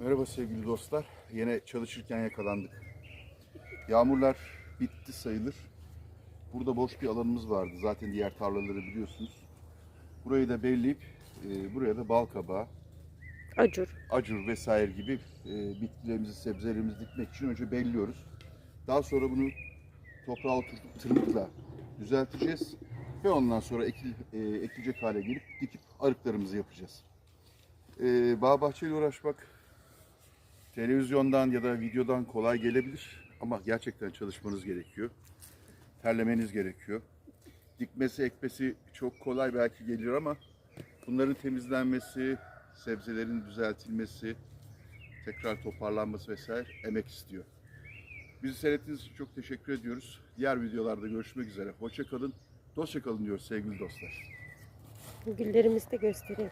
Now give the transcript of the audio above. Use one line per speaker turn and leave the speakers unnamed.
Merhaba sevgili dostlar. Yine çalışırken yakalandık. Yağmurlar bitti sayılır. Burada boş bir alanımız vardı. Zaten diğer tarlaları biliyorsunuz. Burayı da belleyip e, buraya da bal kabağı,
Acur.
acur vesaire gibi e, bitkilerimizi, sebzelerimizi dikmek için önce belliyoruz. Daha sonra bunu toprağa oturtup tırmıkla düzelteceğiz. Ve ondan sonra ekil, e, ekilecek hale gelip dikip arıklarımızı yapacağız. E, bağ bahçeyle uğraşmak televizyondan ya da videodan kolay gelebilir. Ama gerçekten çalışmanız gerekiyor. Terlemeniz gerekiyor. Dikmesi, ekmesi çok kolay belki gelir ama bunların temizlenmesi, sebzelerin düzeltilmesi, tekrar toparlanması vesaire emek istiyor. Bizi seyrettiğiniz için çok teşekkür ediyoruz. Diğer videolarda görüşmek üzere. Hoşça kalın, dostça kalın diyoruz sevgili dostlar.
Güllerimizi de göstereyim.